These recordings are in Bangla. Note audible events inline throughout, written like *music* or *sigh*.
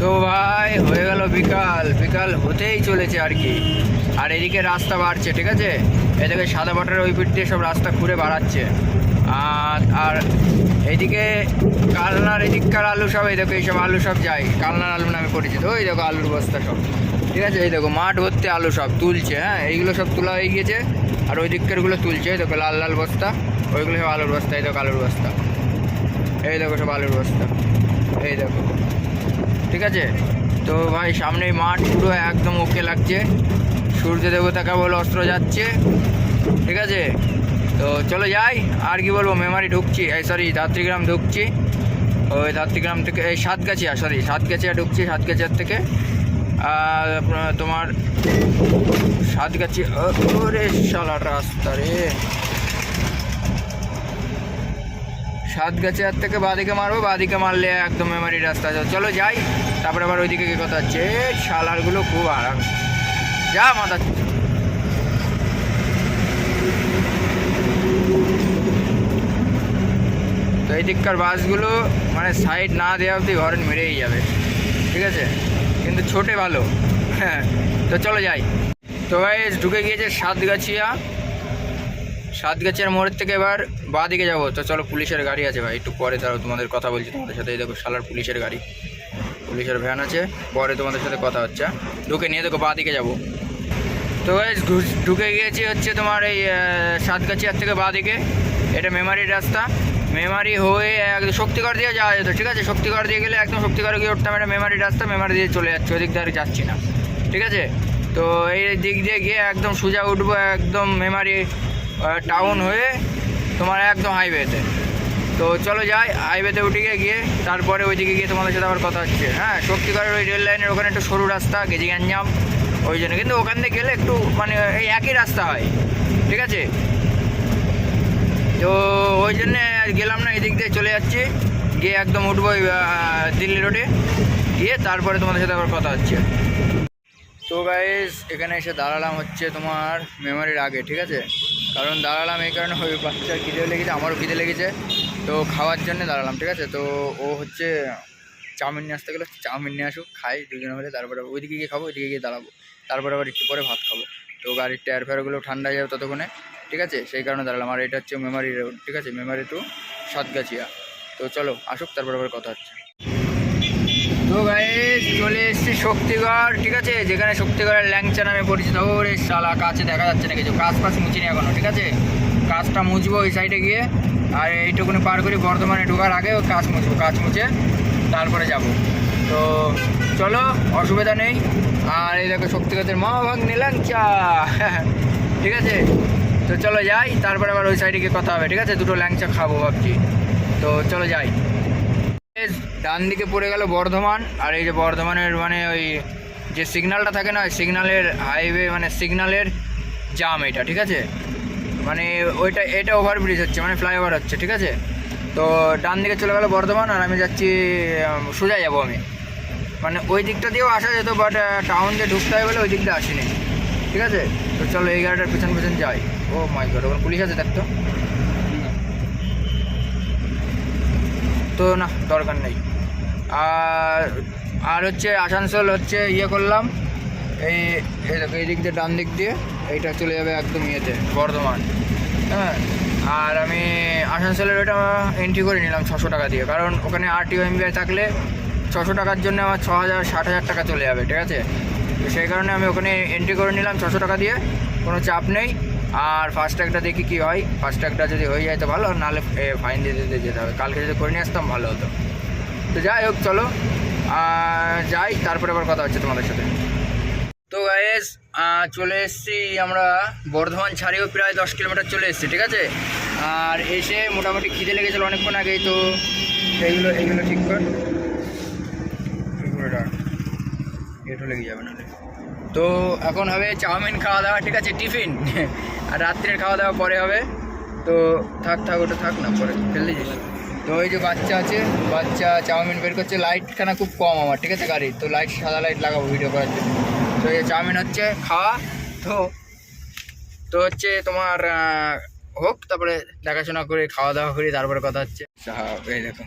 তো ভাই, হয়ে গেল বিকাল। বিকাল হতেই চলেছে আর কি। আর এদিকে রাস্তা বাড়ছে, ঠিক আছে? এদিকে সাদা বাটার ওই পিঠ দিয়ে সব রাস্তা ঘুরে বাড়াচ্ছে। আর আর এইদিকে কালনার এদিককার আলু সব, এই দেখো এইসব আলু সব যায় কালনার আলু নামে পরিচিত। ওই দেখো আলুর বস্তা সব। ঠিক আছে? এই দেখো, মাঠ ভর্তি আলু সব তুলছে হ্যাঁ? এইগুলো সব তোলা হয়ে গিয়েছে। আর ওই দিককারগুলো তুলছে, এই দেখো, লাল লাল বস্তা। ওইগুলো সব আলুর বস্তা, এই দেখো, আলুর বস্তা। এই দেখো, সব আলুর বস্তা। এই দেখো। ঠিক আছে? তো ভাই সামনে মাঠ পুরো একদম ওকে লাগছে। সূর্য দেবতা কেবল অস্ত্র যাচ্ছে। ঠিক আছে? তো চলো যাই, আর কি বলব, মেমারি ঢুকছি। এই সরি ধাত্রীগ্রাম ঢুকছি। ওই ধাত্রীগ্রাম থেকে, এই সাতগাছিয়া সরি সাতগাছিয়া ঢুকছি, সাতগাছিয়ার থেকে। আর তোমার সাতগাছিয়া, ওরে শালার রাস্তা রে। সাতগাছিয়ার থেকে, বাদিকে মারবো, বাদিকে মারলে একদম মেমারি রাস্তা আছে। চলো যাই, তারপরে আবার ওইদিকে কি কথা হচ্ছে। শালারগুলো খুব আরাম। যা, মাথা তো এই দিককার বাসগুলো মানে সাইড না দেওয়া অবধি হরেন মেরেই যাবে। ঠিক আছে? কিন্তু ছোটে ভালো। হ্যাঁ তো চলো যাই। তো ভাই ঢুকে গিয়েছে সাতগাছিয়া সাতগাছিয়ার মোড়ের থেকে এবার বাঁ দিকে যাব। তো চলো পুলিশের গাড়ি আছে ভাই, একটু পরে তারা তোমাদের কথা বলছি। তোমাদের সাথে দেখো শালার পুলিশের গাড়ি। পুলিশের ভ্যান আছে, পরে তোমাদের সাথে কথা হচ্ছে? ঢুকে নিয়ে দেখো বাঁ দিকে যাব। তো ঢুকে গিয়েছি হচ্ছে তোমার এই সাতগাছিয়ার থেকে বাঁ দিকে এটা মেমারির রাস্তা। মেমারি হয়ে একদম শক্তিগড় দিয়ে যাওয়া যেত, ঠিক আছে? শক্তিগড় দিয়ে গেলে একদম শক্তিগড়ে গিয়ে উঠতাম। এটা মেমারি রাস্তা মেমারি দিয়ে চলে যাচ্ছে, ওদিক দিয়ে আর যাচ্ছি না। ঠিক আছে? তো এই দিক দিয়ে গিয়ে একদম সোজা উঠবো, একদম মেমারি টাউন হয়ে তোমার একদম হাইওয়েতে তো। চলো যাই হাইওয়েতে উঠে গিয়ে গিয়ে তারপরে ওইদিকে গিয়ে তোমাদের সাথে আবার কথা হচ্ছে। হ্যাঁ শক্তিগড়ের ওই রেল লাইনের ওখানে একটু সরু রাস্তা, গেজি গ্যাঞ্জাম ওই জন্য। কিন্তু ওখান থেকে গেলে একটু মানে এই একই রাস্তা হয়। ঠিক আছে? তো ওই জন্যে গেলাম না, এদিক দিয়ে চলে যাচ্ছি। গিয়ে একদম উঠবো দিল্লি রোডে গিয়ে তারপরে তোমাদের সাথে আবার কথা হচ্ছে। তো গাইজ এখানে এসে দাঁড়ালাম হচ্ছে তোমার মেমোরির আগে, ঠিক আছে? কারণ দাঁড়ালাম এই কারণে ওই বাচ্চার খিদে লেগেছে, আমারও খিদে লেগেছে। তো খাওয়ার জন্য দাঁড়ালাম, ঠিক আছে? তো ও হচ্ছে চাউমিন নিয়ে আসতে গেলে, চাউমিন নিয়ে আসুক, খাই, দুজনে মিলে, তারপরে ওইদিকে গিয়ে খাব, ওইদিকে গিয়ে দাঁড়াবো। তারপরে আবার একটু পরে ভাত খাব। তো গাড়ির টায়ার ফায়ারগুলো ঠান্ডা যাবে ততক্ষণে, ঠিক আছে? সেই কারণে দাঁড়ালাম। আর এটা হচ্ছে মেমারি রোড ঠিক আছে? মেমারি টু সাতগাছিয়া। তো চলো, আসুক, তারপরে আবার কথা হচ্ছে। তো গাইস চলে এসেছি শক্তিগড়, ঠিক আছে? যেখানে শক্তিগড়ের ল্যাংচা নামে পরিচিত। ওরে শালা, কাছে দেখা যাচ্ছে না কিছু। কাজ পাশ মুছিনি এখনও, ঠিক আছে? কাজটা মুছবো ওই সাইডে গিয়ে। আর এইটুকুনি পার করি, বর্ধমানে ঢোকার আগে কাজ মুছবো, কাজ মুছে তারপরে যাব। তো চলো, অসুবিধা নেই। আর এই দেখো শক্তিগড়ের মহাভাগ্নি ল্যাংচা *laughs* ঠিক আছে? তো চলো যাই, তারপরে আবার ওই সাইডে গিয়ে কথা হবে, ঠিক আছে? দুটো ল্যাংচা খাব ভাবছি। তো চলো যাই। ডান দিকে পড়ে গেল বর্ধমান, আর এই যে বর্ধমানের মানে ওই যে সিগন্যালটা থাকে না, ওই সিগন্যালের হাইওয়ে মানে সিগন্যালের জাম এটা, ঠিক আছে? মানে ওইটা, এটা ওভারব্রিজ হচ্ছে মানে ফ্লাইওভার হচ্ছে, ঠিক আছে? তো ডান দিকে চলে গেল বর্ধমান, আর আমি যাচ্ছি সোজা যাব আমি। মানে ওই দিকটা দিয়েও আসা যেত বাট টাউন দিয়ে ঢুকতে হয় বলে ওই দিকটা আসিনি, ঠিক আছে? তো চলো এই গাড়িটার পেছন পেছন যাই। ও মাই গড ওখানে পুলিশ আছে দেখতো তো না, দরকার নেই। আর আর হচ্ছে আসানসোল হচ্ছে ইয়ে করলাম। এই এই দিক দিয়ে, ডান দিক দিয়ে, এইটা চলে যাবে একদম ইয়েতে, বর্ধমান। হ্যাঁ? আর আমি আসানসোলের ওইটা এন্ট্রি করে নিলাম ছশো টাকা দিয়ে, কারণ ওখানে আরটিও এমবিআই থাকলে ছশো টাকার জন্য আমার ছ হাজার, ষাট হাজার টাকা চলে যাবে, ঠিক আছে? তো সেই কারণে আমি ওখানে এন্ট্রি করে নিলাম ছশো টাকা দিয়ে, কোনো চাপ নেই। আর ফাস্ট্যাগটা দেখি কি হয় ফাস্ট্যাগটা যদি হয়ে যায় তো ভালো নাহলে ফাইন দিয়ে দিতে যেতে হবে। কালকে যদি করে নিয়ে আসতাম, ভালো হতো। তো যাই হোক, চলো। যাই, তারপরে আবার কথা হচ্ছে তোমাদের সাথে। তো গায়েস চলে এসেছি আমরা বর্ধমান ছাড়িয়েও প্রায় দশ কিলোমিটার চলে এসেছি, ঠিক আছে? আর এসে মোটামুটি খিদে লেগেছিলো অনেকক্ষণ আগেই, তো এইগুলো এইগুলো ঠিক কর। লেগে যাবে তো এখন হবে চাউমিন খাওয়া দাওয়া, ঠিক আছে? টিফিন। আর রাত্রের খাওয়া দাওয়া পরে হবে। তো থাক থাক, ওটা থাক না, পরে। ফেললে যাস। তো ওই যে বাচ্চা আছে, বাচ্চা চাউমিন বের করছে। লাইটখানা খুব কম আমার, ঠিক আছে গাড়ি তো লাইট সাদা লাইট লাগাবো ভিডিও করার জন্য। তো এই চাউমিন হচ্ছে খাওয়া, তো তো হচ্ছে তোমার হোক, তারপরে দেখাশোনা করে খাওয়া দাওয়া করি, তারপরে কথা হচ্ছে। এই দেখো,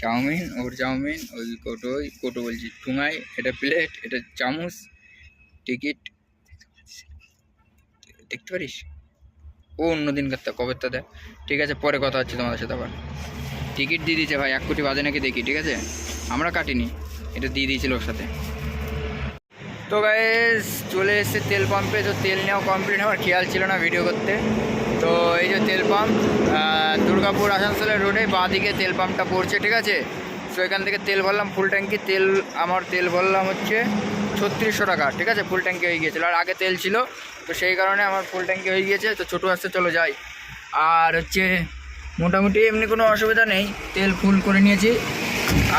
চাউমিন, ওর চাউমিন, ওই কোটোই, কোটো বলছি ঠুঙাই এটা প্লেট এটা চামচ টিকিট দেখতে পারিস? ও অন্যদিন করতে কবেরটা দেয় ঠিক আছে, পরে কথা হচ্ছে তোমাদের সাথে আবার। টিকিট দিয়ে দিয়েছে ভাই, এক কোটি বাজে নাকি দেখি, ঠিক আছে? আমরা কাটিনি, এটা দিয়ে দিয়েছিল ওর সাথে। তো গাইস চলে এসেছে তেল পাম্পে তো তেল নেওয়া কমপ্লিট আমার খেয়াল ছিল না ভিডিও করতে। তো এই যে তেল পাম্প দুর্গাপুর আসানসোলের রোডে বাঁ দিকে তেল পাম্পটা পড়ছে, ঠিক আছে? তো এখান থেকে তেল ভরলাম ফুল ট্যাঙ্কি তেল, আমার তেল ভরলাম হচ্ছে ছত্রিশশো টাকা, ঠিক আছে? ফুল ট্যাঙ্কি হয়ে গিয়েছিল, আর আগে তেল ছিল, তো সেই কারণে আমার ফুল ট্যাঙ্কি হয়ে গিয়েছে, তো ছোটো আসতে চলো যাই। আর হচ্ছে মোটামুটি এমনি কোনো অসুবিধা নেই। তেল ফুল করে নিয়েছি।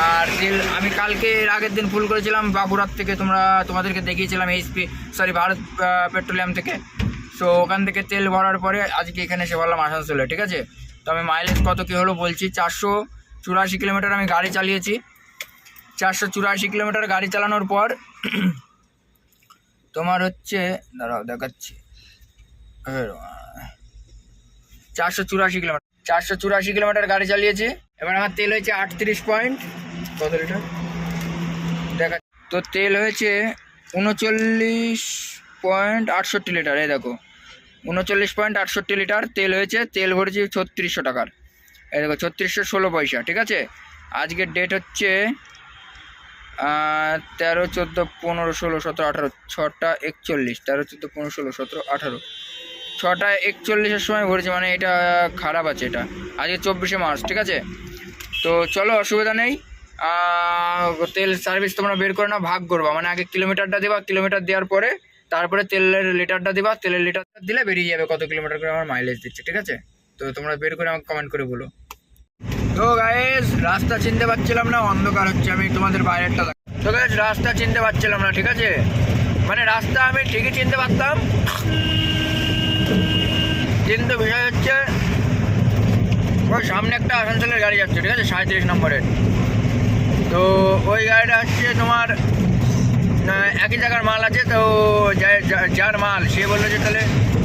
আর তেল আমি কালকে, এর আগের দিন ফুল করেছিলাম, বাঁকুড়ার থেকে তোমরা, তোমাদেরকে দেখিয়েছিলাম এইচপি সরি ভারত পেট্রোলিয়াম থেকে। সো ওখান থেকে তেল ভরার পরে আজকে এখানে এসে বললাম আসানসোলে, ঠিক আছে? তো আমি মাইলেজ কত কী হলো বলছি, চারশো চুরাশি কিলোমিটার আমি গাড়ি চালিয়েছি। চারশো চুরাশি কিলোমিটার গাড়ি চালানোর পর তোমার হচ্ছে, দাঁড়াও, দেখাচ্ছি। চারশো চুরাশি কিলোমিটার চারশো চুরাশি কিলোমিটার গাড়ি চালিয়েছি। এবার আমার তেল হয়েছে আটত্রিশ পয়েন্ট। কত লিটার? দেখা তো তেল হয়েছে উনচল্লিশ পয়েন্ট আটষট্টি লিটার, এই দেখো। উনচল্লিশ পয়েন্ট আটষট্টি লিটার তেল হয়েছে, তেল ভরেছি ছত্রিশশো টাকার। এই দেখো, ছত্রিশশো ষোলো পয়সা, ঠিক আছে? আজকের ডেট হচ্ছে তেরো চোদ্দ পনেরো ষোলো সতেরো আঠারো, ছটা একচল্লিশ, তেরো চোদ্দ পনেরো ষোলো সতেরো আঠারো। ছটা একচল্লিশের সময় ভরেছে মানে এটা খারাপ আছে এটা। আজকে চব্বিশে মার্চ, ঠিক আছে? তো চলো, অসুবিধা নেই। তেল সার্ভিস তোমরা বের করে না ভাগ করবা। মানে আগে কিলোমিটারটা দেবা, কিলোমিটার দেওয়ার পরে তারপরে তেলের লিটারটা দিবা, তেলের লিটারটা দিলে বেরিয়ে যাবে কত কিলোমিটার করে আমার মাইলেজ দিচ্ছে, ঠিক আছে? তো তোমরা বের করে আমাকে কমেন্ট করে বলো। তো গাইস রাস্তা চিনতে পারছিলাম না, অন্ধকার হচ্ছে, আমি তোমাদের বাইরেরটা তো গাইস রাস্তা চিনতে পারছিলাম না, ঠিক আছে? মানে রাস্তা আমি ঠিকই চিনতে পারতাম। কিন্তু বিষয় হচ্ছে ওই সামনে একটা আসানসোলের গাড়ি যাচ্ছে, ঠিক আছে? সাঁত্রিশ নম্বরের। তো ওই গাড়িটা হচ্ছে তোমার একই জায়গার মাল আছে, তো যার মাল, সে বলল যে তাহলে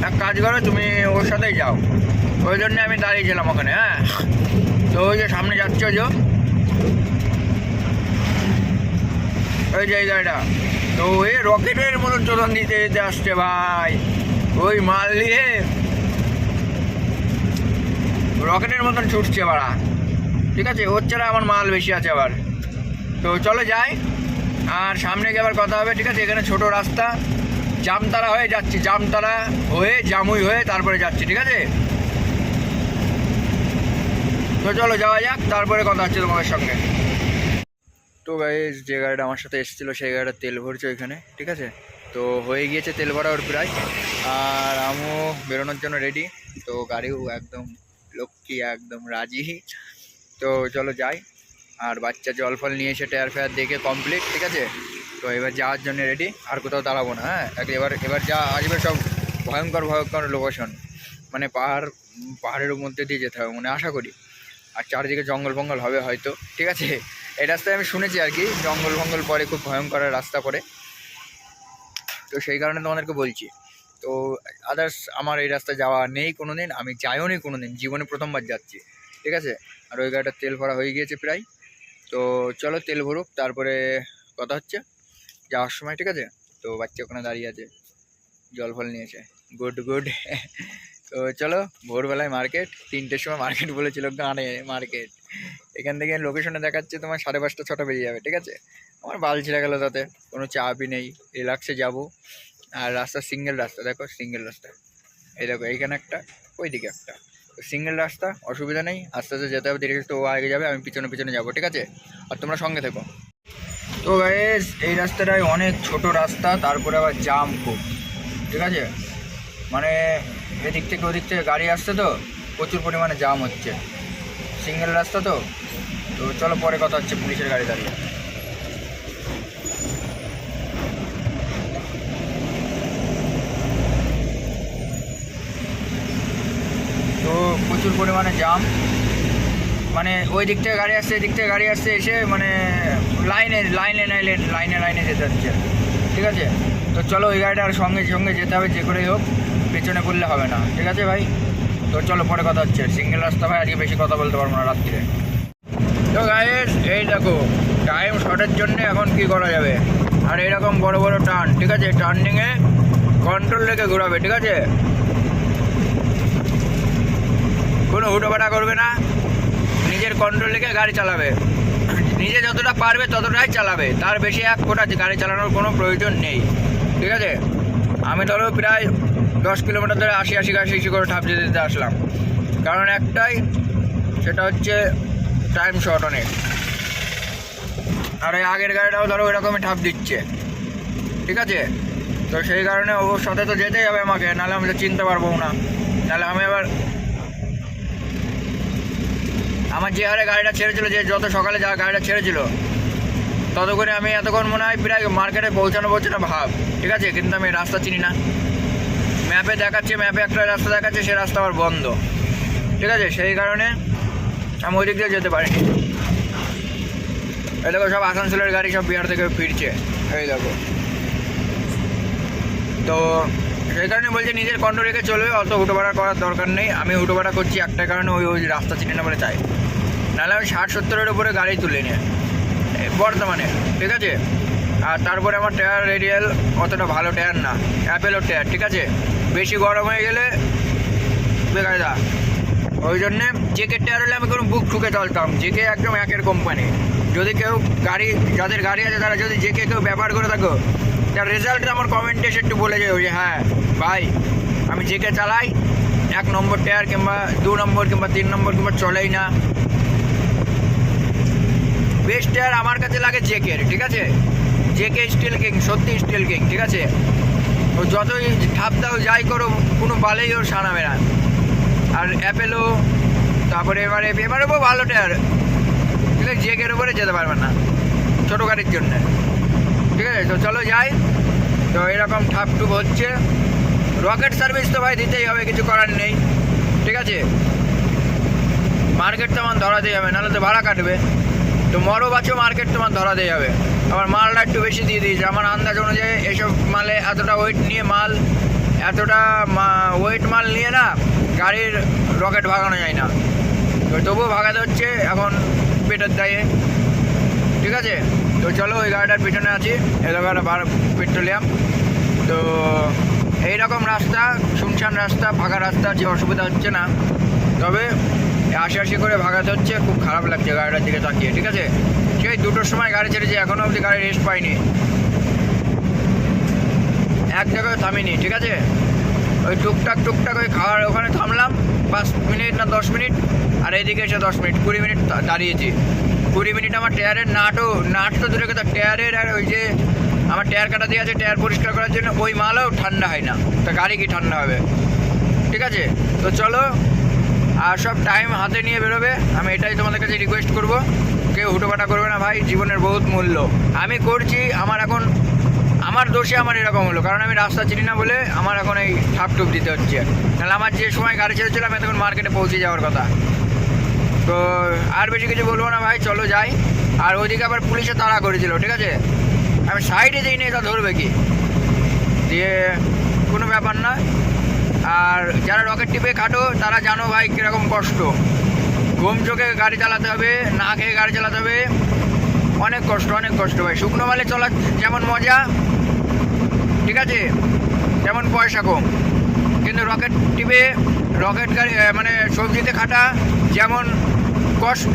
এক কাজ করো, তুমি ওর সাথেই যাও। ওই জন্যে আমি দাঁড়িয়েছিলাম ওখানে হ্যাঁ? তো ওই যে সামনে যাচ্ছে ওই যে। ওই গাড়িটা। তো ওই রকেটের মতন চোদন দিতে দিতে আসছে ভাই। ওই মাল নিয়ে রকেটের মতন ছুটছে বাড়া। ঠিক আছে? ওর ছাড়া আমার মাল বেশি আছে আবার। তো চলো যাই। আর সামনে গিয়ে আবার কথা হবে, ঠিক আছে? এখানে ছোট রাস্তা। জামতারা হয়ে যাচ্ছি, জামতারা হয়ে, জামুই হয়ে তারপরে যাচ্ছি, ঠিক আছে? তো চলো যাওয়া যাক, তারপরে কথা হচ্ছে তোমাদের সঙ্গে। তো গাইজ যে গাড়িটা আমার সাথে এসেছিল, সেই গাড়িটা তেল ভরছে ওইখানে, ঠিক আছে? তো হয়ে গিয়েছে তেল ভরা ওর প্রায়। আর আমিও বেরোনোর জন্য রেডি তো গাড়িও একদম লক্ষ্মী একদম রাজি। তো চলো যাই। আর বাচ্চা জল ফল নিয়ে এসে টায়ার ফায়ার দেখে কমপ্লিট ঠিক আছে? তো এবার যাওয়ার জন্য রেডি আর কোথাও দাঁড়াবো না হ্যাঁ? এবার এবার যা আসবে সব ভয়ঙ্কর ভয়ঙ্কর লোকেশন মানে পাহাড়, পাহাড়ের মধ্যে দিয়ে যেতে হবে মানে আশা করি। আর চারিদিকে জঙ্গল ফঙ্গল হবে হয়তো, ঠিক আছে? এই রাস্তায় আমি শুনেছি আর কি, জঙ্গল ফঙ্গল পরে খুব ভয়ঙ্কর রাস্তা পড়ে। তো সেই কারণে তোমাদেরকে বলছি তো আদার্স আমার এই রাস্তা যাওয়া নেই কোনো দিন আমি যাইও নি কোনো দিন জীবনে প্রথমবার যাচ্ছি, ঠিক আছে? আর ওই গাড়িটা তেল ভরা হয়ে গিয়েছে প্রায়। তো চলো তেল ভরুক, তারপরে কথা হচ্ছে, যাওয়ার সময়, ঠিক আছে? তো বাচ্চা ওখানে দাঁড়িয়ে আছে, জল ফল নিয়েছে। গুড গুড তো চলো, ভোরবেলায় মার্কেট তিনটের সময় মার্কেট বলেছিল, গানে মার্কেট এখান থেকে লোকেশনে দেখাচ্ছে তোমার সাড়ে পাঁচটা, ছটা বেজে যাবে, ঠিক আছে? আমার বাল ছিঁড়ে গেলো তাতে, কোনো চাপই নেই রিল্যাক্সে যাব। আর রাস্তা সিঙ্গেল রাস্তা, দেখো সিঙ্গেল রাস্তা। এই দেখো, এইখানে একটা, ওইদিকে একটা। সিঙ্গেল রাস্তা, অসুবিধা নেই, আস্তে আস্তে যেতে হবে ধীরে ও আগে যাবে, আমি পিছনে পিছনে যাব, ঠিক আছে? আর তোমরা সঙ্গে থেকো। তো গাইস এই রাস্তাটায় অনেক ছোট রাস্তা, তারপরে আবার জাম খুব, ঠিক আছে? মানে এদিক থেকে ওদিক থেকে গাড়ি আসছে তো, প্রচুর পরিমাণে জাম হচ্ছে। সিঙ্গেল রাস্তা তো? তো চলো, পরে কথা হচ্ছে পুলিশের গাড়ি দাঁড়িয়ে তো প্রচুর পরিমাণে জাম মানে ওই দিক থেকে গাড়ি আসছে এদিক থেকে গাড়ি আসছে, এসে মানে লাইনে লাইনে লাইনে লাইনে লাইনে যেতে হচ্ছে। ঠিক আছে? তো চলো ওই গাড়িটার সঙ্গে সঙ্গে যেতে হবে, যে করেই হোক, পেছনে পড়লে হবে না। ঠিক আছে ভাই? তো চলো পরে কথা হচ্ছে। সিঙ্গেল রাস্তা ভাই, আজকে বেশি কথা বলতে পারব না রাত্রিরে তো গাইস এই দেখো টাইম শর্টের জন্য এখন কি করা যাবে? আর এরকম বড় বড় টার্ন ঠিক আছে? টার্নিংয়ে কন্ট্রোল রেখে ঘোরাবে, ঠিক আছে? কোনো হুটোপাটা করবে না। নিজের কন্ট্রোল রেখে গাড়ি চালাবে। নিজে যতটা পারবে ততটাই চালাবে। তার বেশি এক ফোটা গাড়ি চালানোর কোনো প্রয়োজন নেই। ঠিক আছে? আমি ধরো প্রায় দশ কিলোমিটার ধরে আশি আশি আশি আশি করে ঠাপ দিতে দিতে আসলাম। কারণ একটাই, সেটা হচ্ছে টাইম শর্ট অনেক। আর ওই আগের গাড়িটাও ধরো ওইরকমই ঠাপ দিচ্ছে। ঠিক আছে? তো সেই কারণে ওর সাথে তো যেতেই হবে আমাকে, নাহলে আমি তো চিনতে পারব না। নাহলে আমি আবার আমার যে হারে গাড়িটা ছেড়েছিল, যে যত সকালে যা গাড়িটা ছেড়েছিল, তত করে আমি এতক্ষণ মনে হয় প্রায় মার্কেটে পৌঁছানো পৌঁছানো ভাব, ঠিক আছে? কিন্তু আমি রাস্তা চিনি না। ম্যাপে দেখাচ্ছে, ম্যাপে একটা রাস্তা দেখাচ্ছে, সে রাস্তা আবার বন্ধ। ঠিক আছে? সেই কারণে আমি ওই দিক দিয়ে যেতে পারিনি। এই দেখো, সব আসানসোলের গাড়ি সব বিহার থেকে ফিরছে। এই দেখো। তো সেই কারণে বলছে, নিজের কন্ট্রোল রেখে চলবে, অত হুটোপাড়া করার দরকার নেই। আমি হুটোপাড়া করছি একটা কারণে, ওই ওই রাস্তা চিনি না বলে চাই নাহলে আমি ষাট সত্তরের উপরে গাড়ি তুলে নিয়ে বর্তমানে, ঠিক আছে? আর তারপরে আমার টায়ার রেডিয়াল অতটা ভালো টায়ার না অ্যাপেলোর টায়ার ঠিক আছে? বেশি গরম হয়ে গেলে বেকায়দা ওই জন্যে জেকে টায়ার হলে আমি কোনো বুক ঠুকে চলতাম জেকে একদম একের কোম্পানি যদি কেউ গাড়ি, যাদের গাড়ি আছে তারা যদি জেকে কেউ ব্যবহার করে থাকো, তার রেজাল্টটা আমার কমেন্টে এসে একটু বলে যাও যে হ্যাঁ ভাই, আমি জেকে চালাই, এক নম্বর টায়ার কিংবা দু নম্বর কিংবা তিন নম্বর কিংবা চলেই না। বেস্ট টায়ার আমার কাছে লাগে জেকের ঠিক আছে? জেকে স্টিল কিং সত্যি স্টিল কিং ঠিক আছে? ও যতই ঠাপ দাও, যাই করো, কোনো বালেই ওর সানাবে না। আর অ্যাপেলও তারপরে এবারে এবারেও ভালো টায়ার ঠিক আছে জেকের উপরে যেতে পারবে না, ছোটো গাড়ির জন্য। ঠিক আছে? তো চলো যাই। তো এরকম ঠাপ টুপ হচ্ছে। রকেট সার্ভিস তো ভাই দিতেই হবে, কিছু করার নেই। ঠিক আছে? মার্কেট তোমার ধরাতেই হবে, নাহলে তো ভাড়া কাটবে। তো মরো বাচ্চো মার্কেট তোমার ধরাতেই যাবে। আবার মালটা একটু বেশি দিয়ে দিয়েছে। আমার আন্দাজ অনুযায়ী এসব মালে এতটা ওয়েট নিয়ে মাল, এতটা ওয়েট মাল নিয়ে না গাড়ির রকেট ভাগানো যায় না। তো তবুও ভাগাতে হচ্ছে, এখন পেটের দায়ে। ঠিক আছে? তো চলো ওই গাড়িটার পিছনে আছি। এলাকার পেট্রোলিয়াম তো এইরকম রাস্তা, শুনশান রাস্তা, ফাঁকা রাস্তা, যে অসুবিধা হচ্ছে না। তবে আশি আশি করে ভাগাতে হচ্ছে, খুব খারাপ লাগছে গাড়িটার দিকে তাকিয়ে, ঠিক আছে? সেই দুটোর সময় গাড়ি ছেড়েছি এখনও অবধি গাড়ি রেস্ট পাইনি। এক জায়গায় থামিনি, ঠিক আছে? ওই টুকটাক টুকটাক ওই খাওয়ার ওখানে থামলাম, পাঁচ মিনিট না দশ মিনিট, আর এইদিকে এসে দশ মিনিট, কুড়ি মিনিট দাঁড়িয়েছি। কুড়ি মিনিট আমার টায়ারের নাটও, নাট তো দূরে কথা টায়ারের আর ওই যে আমার টায়ার কাটা দিয়ে আছে, টায়ার পরিষ্কার করার জন্য ওই মালও ঠান্ডা হয় না। তা গাড়ি কি ঠান্ডা হবে? ঠিক আছে? তো চলো আর সব টাইম হাতে নিয়ে বেরোবে। আমি এটাই তোমাদের কাছে রিকোয়েস্ট করব। কেউ হুটোপাটা করবে না ভাই, জীবনের বহুত মূল্য। আমি করছি, আমার এখন, আমার দোষে আমার এরকম হলো। কারণ আমি রাস্তা চিনি না বলে আমার এখন এই ঠাপ টুপ দিতে হচ্ছে। তাহলে আমার যে সময় গাড়ি ছেড়েছিলাম তখন মার্কেটে পৌঁছে যাওয়ার কথা। তো আর বেশি কিছু বলব না ভাই, চলো যাই। আর ওইদিকে আবার পুলিশে তাড়া করেছিল, ঠিক আছে? আমি সাইডে দিই নি এটা ধরবে কি? দিয়ে কোনো ব্যাপার না। আর যারা রকেট টিপে খাটো, তারা জানো ভাই কীরকম কষ্ট। ঘুম চোখে গাড়ি চালাতে হবে, না খেয়ে গাড়ি চালাতে হবে। অনেক কষ্ট অনেক কষ্ট ভাই। শুকনো মালে চলা যেমন মজা, ঠিক আছে? তেমন পয়সা কম। কিন্তু রকেট টিপে, রকেট গাড়ি মানে সবজিতে খাটা যেমন কষ্ট,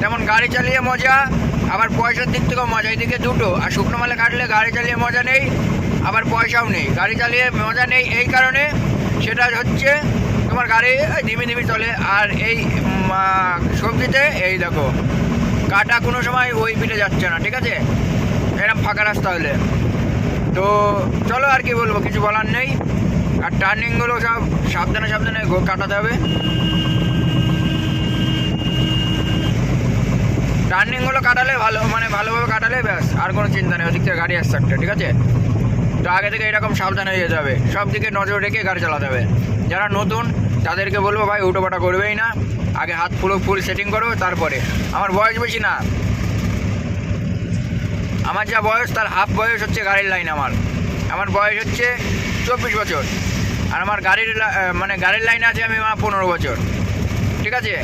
তেমন গাড়ি চালিয়ে মজা, আবার পয়সার দিক থেকেও মজা। এদিকে দুটো, আর শুকনো মালে কাটলে গাড়ি চালিয়ে মজা নেই, আবার পয়সাও নেই। গাড়ি চালিয়ে মজা নেই এই কারণে সেটা হচ্ছে তোমার গাড়ি ধিমি ধিমি চলে। আর এই সবজিতে এই দেখো, কাটা কোনো সময় ওই পিঠে যাচ্ছে না, ঠিক আছে? এরকম ফাঁকা রাস্তা হলে। তো চলো আর কি বলব, কিছু বলার নেই। আর টার্নিংগুলো সব সাবধানে সাবধানে কাটাতে হবে। টার্নিংগুলো কাটালে ভালো মানে ভালোভাবে কাটালে ব্যাস, আর কোনো চিন্তা নেই, ওদিক থেকে গাড়ি আসছে একটা, ঠিক আছে? তো আগে থেকে এরকম সাবধান হয়ে যেতে হবে। সব দিকে নজর রেখে গাড়ি চালাতে হবে। যারা নতুন, তাদেরকে বলব ভাই উটোপাটা করবেই না। আগে হাত পুরো ফুল সেটিং করো, তারপরে। আমার বয়স বেশি না। আমার যা বয়স, তার হাফ বয়স হচ্ছে গাড়ির লাইন আমার। আমার বয়স হচ্ছে চব্বিশ বছর। আর আমার গাড়ির মানে গাড়ির লাইন আছে আমি আমার পনেরো বছর। ঠিক আছে?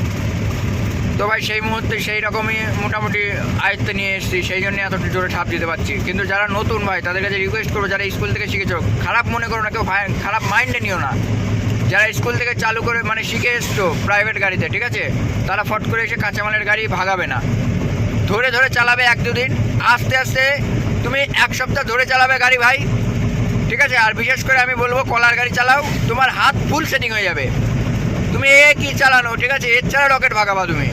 তো ভাই, সেই মুহূর্তে সেই রকমই মোটামুটি আয়ত্তে নিয়ে এসেছি। সেই জন্য এত জোরে ছাপ দিতে পারছি। কিন্তু যারা নতুন ভাই, তাদের কাছে রিকোয়েস্ট করব, যারা স্কুল থেকে শিখেছ, খারাপ মনে করো না কেউ খারাপ মাইন্ডে নিও না। যারা স্কুল থেকে চালু করে মানে শিখে এসছো প্রাইভেট গাড়িতে, ঠিক আছে? তারা ফট করে এসে কাঁচামালের গাড়ি ভাগাবে না। ধরে ধরে চালাবে এক দুদিন। আস্তে আস্তে তুমি এক সপ্তাহ ধরে চালাবে গাড়ি ভাই, ঠিক আছে? আর বিশেষ করে আমি বলব, কলার গাড়ি চালাও, তোমার হাত ফুল সেটিং হয়ে যাবে। তুমি এ কি চালানো, ঠিক আছে? এর ছাড়া রকেট ভাগাবা তুমি।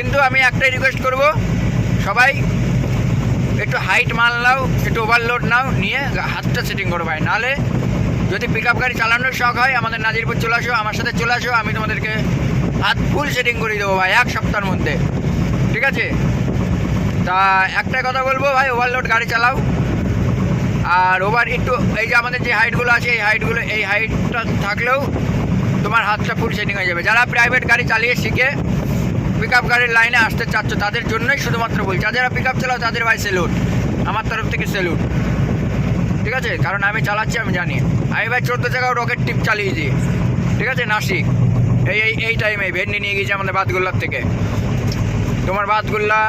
কিন্তু আমি একটাই রিকোয়েস্ট করব। সবাই একটু হাইট মাল নাও, একটু ওভারলোড নাও, নিয়ে হাতটা সেটিং করো ভাই। নাহলে যদি পিক আপ গাড়ি চালানোর শখ হয়, আমাদের নাজিরপুর চলে আসো, আমার সাথে চলে আসো, আমি তোমাদেরকে হাত ফুল সেটিং করে দেবো ভাই, এক সপ্তাহের মধ্যে। ঠিক আছে? তা একটাই কথা বলব ভাই ওভারলোড গাড়ি চালাও। আর ওভার একটু, এই যে আমাদের যে হাইটগুলো আছে, এই হাইটগুলো এই হাইটটা থাকলেও তোমার হাতটা ফুল সেটিং হয়ে যাবে। যারা প্রাইভেট গাড়ি চালিয়ে শিখে পিক গাড়ির লাইনে আসতে চাচ্ছ, তাদের জন্যই শুধুমাত্র বলছি। যারা পিক আপ চালাও, তাদের ভাই সেলুট আমার তরফ থেকে সেলুট ঠিক আছে? কারণ আমি চালাচ্ছি, আমি জানি। আমি ভাই চোদ্দ জায়গায় রকেট টিপ চালিয়েছি ঠিক আছে? নাসিক। এই এই এই টাইমে ভেন্ডি নিয়ে গিয়েছি আমাদের বাদগুল্লার থেকে। তোমার বাদগুল্লা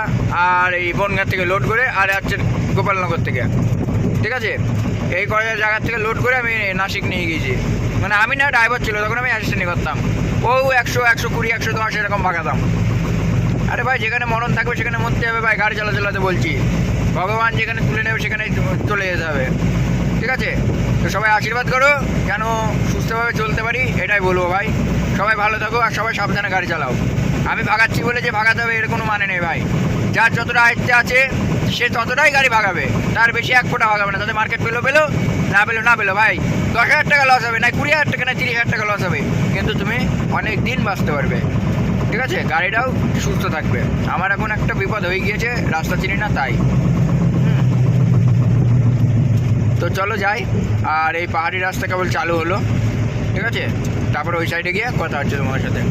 আর এই বনগাঁ থেকে লোড করে, আর হচ্ছে গোপালনগর থেকে। ঠিক আছে? এই কয়েক জায়গার থেকে লোড করে আমি নাসিক নিয়ে গিয়েছি। মানে আমি না ড্রাইভার ছিল, তখন আমি অ্যাসিস্ট্যান্টই করতাম। ও একশো একশো কুড়ি, একশো দশ, এরকম ভাগাতাম আরে ভাই, যেখানে মরণ থাকবে, সেখানে মরতে হবে ভাই, গাড়ি চালা চালাতে বলছি। ভগবান যেখানে তুলে নেবে সেখানে চলে যেতে হবে। ঠিক আছে? তো সবাই আশীর্বাদ করো, যেন সুস্থভাবে চলতে পারি, এটাই বলব ভাই। সবাই ভালো থাকো আর সবাই সাবধানে গাড়ি চালাও। আমি ভাগাচ্ছি বলে যে ভাগাতে হবে, এর কোনো মানে নেই ভাই। যার যতটা আয়ত্তে আছে, সে ততটাই গাড়ি ভাগাবে। তার বেশি এক ফোঁটা ভাগাবে না তাদের মার্কেট পেল পেল, না পেল না পেল ভাই। দশ হাজার টাকা লস হবে, না কুড়ি হাজার টাকা, না তিরিশ হাজার টাকা লস হবে। কিন্তু তুমি অনেক দিন বাঁচতে পারবে। ঠিক আছে? গাড়িটাও সুস্থ থাকবে। আমার এখন একটা বিপদ হয়ে গিয়েছে, রাস্তা চিনি না তাই। তো চলো যাই, আর এই পাহাড়ি রাস্তা কেবল চালু হলো। ঠিক আছে? তারপর ওই সাইডে গিয়ে কথা হচ্ছে তোমার সাথে।